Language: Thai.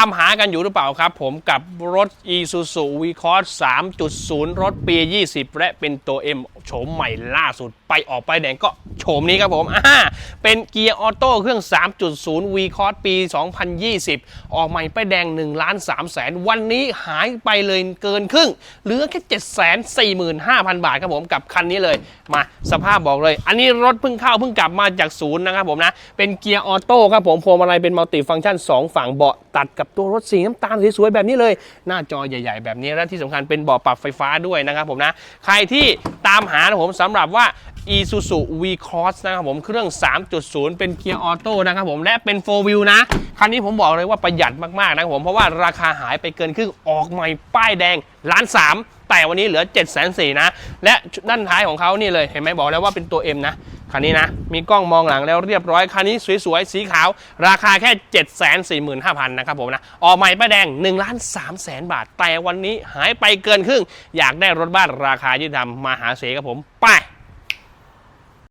ามหากันอยู่หรือเปล่าครับ ผมกับรถ Isuzu V-Cross 3.0 รถปี 20 และเป็นตัว M โฉมใหม่ล่าสุดไปออกไปแดงก็ มนี้ครับผมอ่าเป็นเกียร์ออโต้เครื่อง 3.0 V-Cross ปี 2020 ออกใหม่ป้ายแดง1ล้าน3แสนวันนี้หายไปเลยเกินครึ่ง เหลือแค่745,000 บาทครับผมกับคันนี้เลย มาสภาพบอกเลย อันนี้รถเพิ่งเข้าเพิ่งกลับมาจากศูนย์นะครับผมนะ เป็นเกียร์ออโต้ครับผมพวงมาลัยเป็นมัลติฟังก์ชัน 2 ฝั่งเบาะตัดกับตัวรถสีน้ำตาลสวยๆแบบนี้เลย หน้าจอใหญ่ ๆ แบบนี้และที่สำคัญเป็นเบาะปรับไฟฟ้าด้วยนะครับผมนะ ใครที่ตามหานะผมสำหรับว่า Isuzu V-Cross นะครับผมเครื่อง 3.0 เป็นเกียร์ออโต้นะครับผมและเป็น 4 wheel นะ คันนี้ผมบอกเลยว่าประหยัดมาก ๆ นะครับผม เพราะว่าราคาหายไปเกินครึ่งออกใหม่ป้ายแดงล้านสามแต่วันนี้เหลือ 7 4 0 0 0นะ และด้านท้ายของเขานี่เลย เห็นไหมบอกแล้วว่าเป็นตัว M นะ คันนี้นะ มีกล้องมองหลังแล้วเรียบร้อย คันนี้สวยๆ สีขาว ราคาแค่ 745,000 นะครับผมนะ ออกใหม่ป้ายแดง1ล้าน3แสนบาท แต่วันนี้หายไปเกินครึ่ง อยากได้รถบ้านราคายุติธรรมมาหาเสครับผม ไป